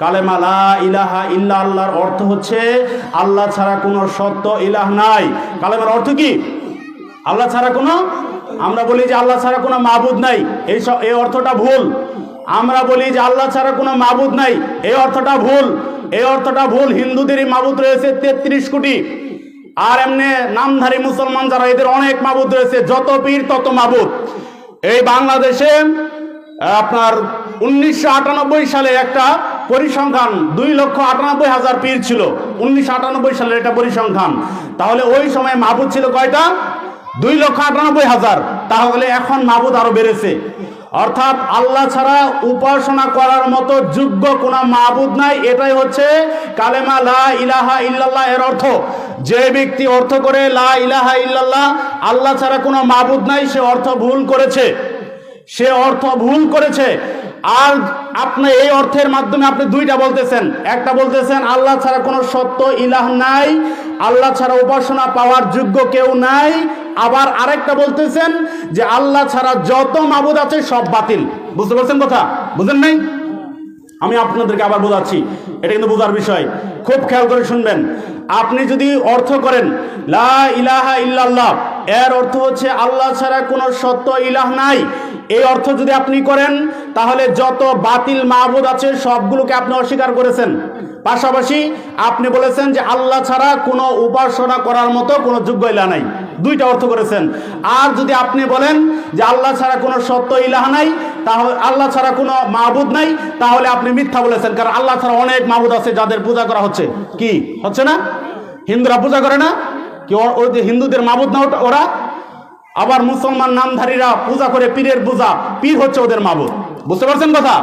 কালেমা লা ইলাহা ইল্লা আল্লাহর অর্থ হচ্ছে আল্লাহ ছাড়া কোনো সত্য ইলাহ নাই। কালেমার অর্থ কি? আল্লাহ ছাড়া কোনো? আমরা বলি যে আল্লাহ ছাড়া কোনো মাবুদ নাই। এই সব এই অর্থটা ভুল। আমরা বলি যে আল্লাহ ছাড়া কোনো মাবুদ নাই। এই অর্থটা ভুল। এই অর্থটা ভুল। হিন্দুদেরই মাবুদ রয়েছে তেত্রিশ কোটি। আর এমনি নামধারী মুসলমান যারা, এদের অনেক মাবুদ রয়েছে। যত পীর, তত মাবুদ। এই বাংলাদেশে আপনার উনিশশো আটানব্বই সালে একটা পরিসংখ্যান দুই লক্ষ আটানব্বই হাজার পীর ছিল। উনিশশো আটানব্বই সালের এটা পরিসংখ্যান। তাহলে ওই সময় মাবুদ ছিল কয়টা? দুই লক্ষ আটানব্বই হাজার। তাহলে এখন মাবুদ আরও বেড়েছে। অর্থাৎ আল্লাহ ছাড়া উপাসনা করার মতো যোগ্য কোনো মাবুদ নাই। এটাই হচ্ছে কালেমা লা ইলাহা ইল্লাল্লাহ এর অর্থ। যে ব্যক্তি অর্থ করে লা ইলাহা ইল্লাল্লাহ, আল্লাহ ছাড়া কোনো মাবুদ নাই। সে অর্থ ভুল করেছে। সে অর্থ ভুল করেছে। আর আপনি এই অর্থের মাধ্যমে আপনি দুইটা বলতেছেন। একটা বলতেছেন, আল্লাহ ছাড়া কোনো সত্য ইলাহ নাই, আল্লাহ ছাড়া উপাসনা পাওয়ার যোগ্য কেউ নাই। আবার আরেকটা বলতেছেন যে, আল্লাহ ছাড়া যত মাবুদ আছে সব বাতিল। বুঝতে পারছেন কথা? বুঝেন নাই? আমি আপনাদেরকে আবার বোঝাচ্ছি। এটা কিন্তু বোঝার বিষয়। খুব খেয়াল করে শুনবেন। আপনি যদি অর্থ করেন, লা ইলাহা ইল্লাল্লাহ, এর অর্থ হচ্ছে, আল্লাহ ছাড়া কোনো সত্য ইলাহ নাই। এই অর্থ যদি আপনি করেন, তাহলে যত বাতিল মাহবুদ আছে, সবগুলোকে আপনি অস্বীকার করেছেন। পাশাপাশি আপনি বলেছেন যে আল্লাহ ছাড়া কোনো উপাসনা করার মতো কোনো যোগ্য ইলা নাই। দুইটা অর্থ করেছেন। আর যদি আপনি বলেন যে আল্লাহ ছাড়া কোনো সত্য ইলাহ নাই, তাহলে আল্লাহ ছাড়া কোনো মাহবুদ নাই, তাহলে আপনি মিথ্যা বলেছেন। কারণ আল্লাহ ছাড়া অনেক মাহবুদ আছে যাদের পূজা করা হচ্ছে। কি? হচ্ছে না? হিন্দুরা পূজা করে না? কি ওই যে হিন্দুদের মাহবুদ না ওরা? আবার মুসলমান নামধারীরা পূজা করে পীরের পূজা পীর হচ্ছে ওদের মাবুদ। বুঝতে পারছেন কথা?